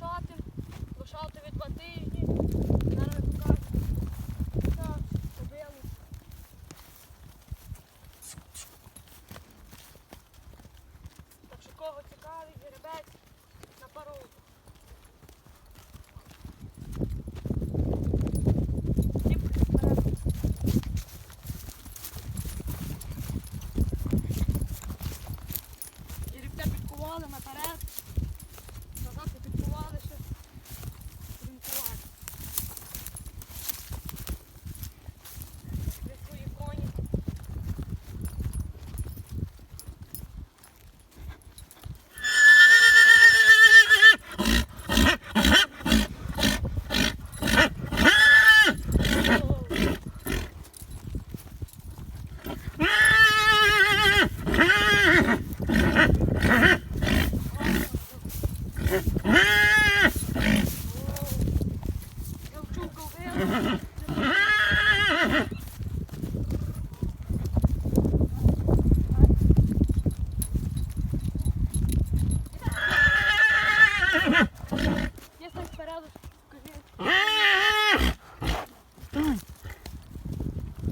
глушати, глушати від два тижні. Зараз. Так, побили. Так що кого цікавий, гребець на пару. Гірівця підкували, ми.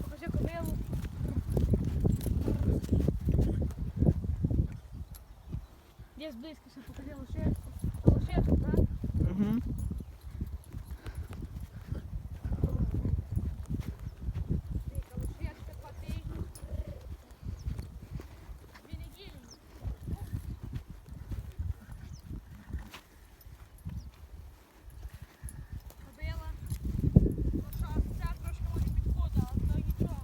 Покажи кобилу. Десь близько покажи лошадку. Лошадку, так? Угу. Дика, лошадка, два тижні. Дві неділі. Кобила. Лоша, ця трошки може підходить, але то нічого.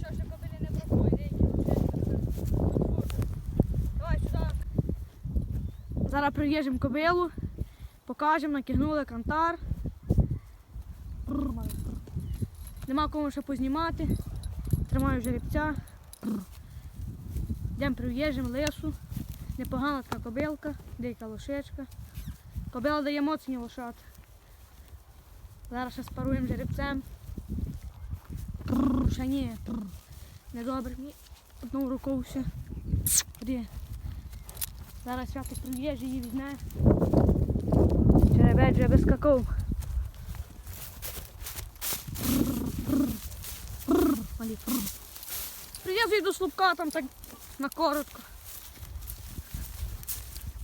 Чого ще кобилі не бракує, деякі лошадки Давай сюди. Зараз приїжджемо кобилу, покажемо, накигнули кантар. Нема кому ще познімати. Тримаю жеребця. Йдемо приїжджемо лесу. Непогана така кобилка, деяка лошечка. Кобила дає моцні лошад. Зараз ще спаруємо жеребцем. Ще ні. Недобре. Одну рукою все. Зараз свято приїжджа її візьме. Жеребець вже. Малі. Прив'язуй до слупка там так на коротко.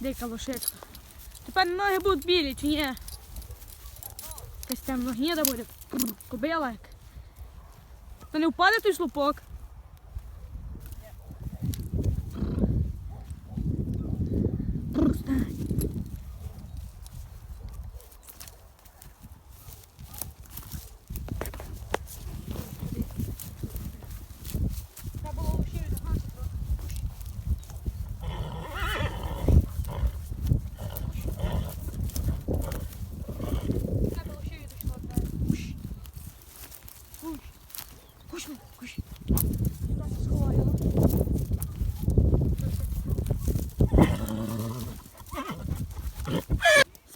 Дика лошечка. Тепер ноги будуть білі чи ні? Якась там гніда буде. Кобила як. То не впаде той слупок.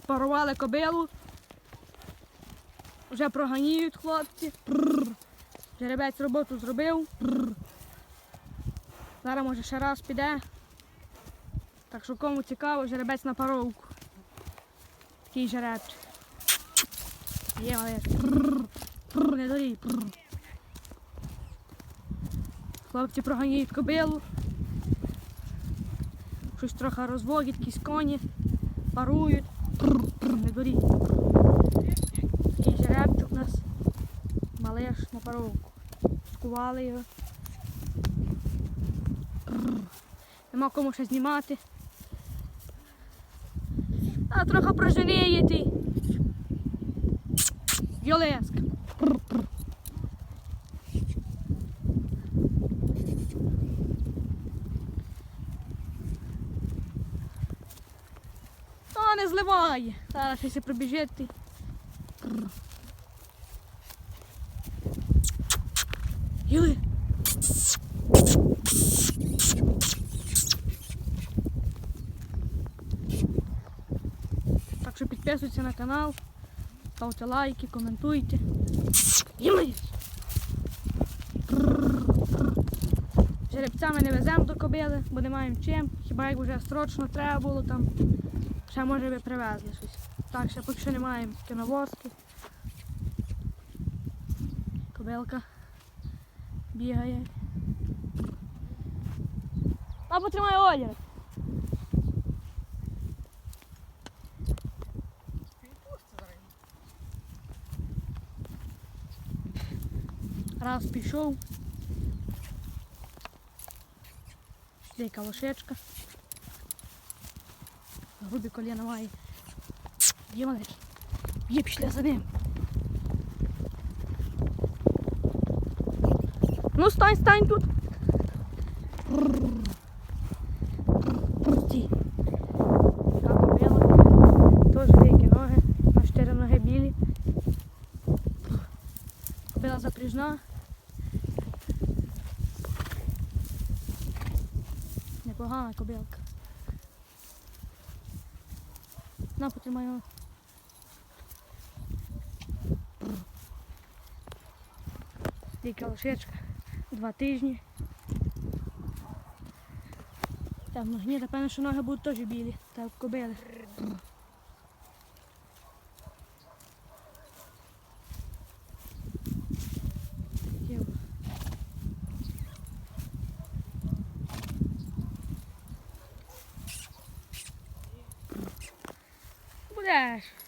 Спарували кобилу. Вже проганіють хлопці. Жеребець роботу зробив. Зараз може ще раз піде. Так що кому цікаво, жеребець на паровку. Такий жеребчик. Є. Прррр, не дорій. Хлопці проганяють кобилу. Щось трохи розводять, якісь коні, парують. Не дорій. Такий жеребчик у нас. малиш на паровку. Скували його. Нема кому ще знімати. А трохи проженеє ти. Зливає. Зараз ще пробіжить ти. Юли. Так що підписуйтесь на канал, ставте лайки, коментуйте. Юли. Жеребцями не веземо до кобили, бо не маємо чим. Хіба як вже срочно треба було там. Ще може ви привезли щось. Так, ще поки що не маємо кіновозки. Кобилка бігає. А потримай одяг. Раз пішов. Дейка лошечка. Грубі коліна має. Є малиш. Є пішли за ним. Ну стань, стань тут. Стій. Так, кобила. Теж деякі ноги. На чотири ноги білі. Кобила запряжна. Непогана кобилка. На, потримай його. Стійка лошечка. Два тижні. Там, ну, ні, напевно, що ноги будуть теж білі, так кобили. Teşekkürler.